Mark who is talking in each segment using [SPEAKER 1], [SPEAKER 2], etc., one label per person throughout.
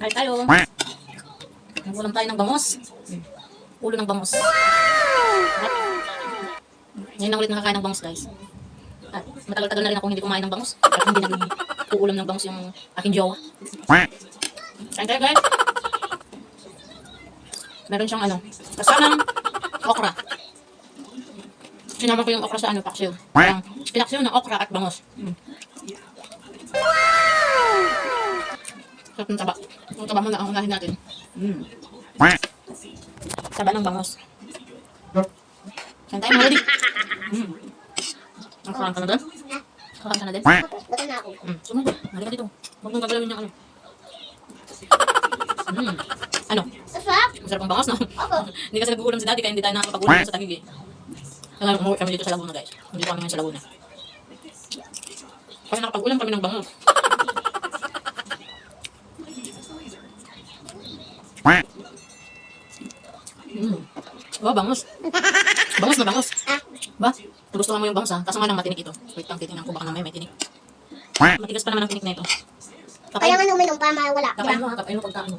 [SPEAKER 1] Kain tayo. Nagulam tayo ng bangos. Ulo ng bangos. Ngayon lang ulit nakakain ng bangos, guys. At matagal-tagal na rin akong hindi kumain ng bangos. At hindi naging uulam ng bangos yung aking jowa. Kain tayo, guys. Meron siyang ano, kasamang okra. Sinama ko yung okra sa ano, paksiw. Parang pinaksiw ng okra at bangos. Sarap ng taba. Yung taba muna ang unahin natin. Mm. Taba ng bangos. Kain tayo, mga ready. Mm. Nakakain ka na doon? Nakakain ka na din?
[SPEAKER 2] Buto na ako.
[SPEAKER 1] Mm. Sumugod. Halika dito. Huwag mong gagalawin yung ano. Mm. Ano?
[SPEAKER 2] Masarap.
[SPEAKER 1] Masarap ang bangos, no?
[SPEAKER 2] Opo.
[SPEAKER 1] hindi kasi nag-uulam si daddy, kaya hindi tayo nakakapag-ulam sa tagig eh. Kaya umuwi kami dito sa Laguna, guys. Hindi kami ngayon sa Laguna. Kaya nakapag-ulam kami ng bangos. Mm. Wow, bangos. Bangos na bangos. Ba? Gusto mo yung bangos ha? Kaso nga lang matinik ito. Wait lang, titingnan ko baka mamaya may tinik. Matigas pa naman ang tinik na ito.
[SPEAKER 2] Kaya nga uminom para mawala.
[SPEAKER 1] Kakain mo ha, kakain mo pagkain mo.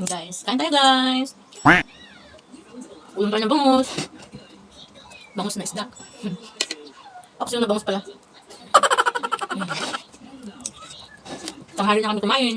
[SPEAKER 1] Guys, kain tayo guys. Ulam tayo ng bangus. Bangus na isda. Aksyon na bangus pala. Tanghali na kami kumain.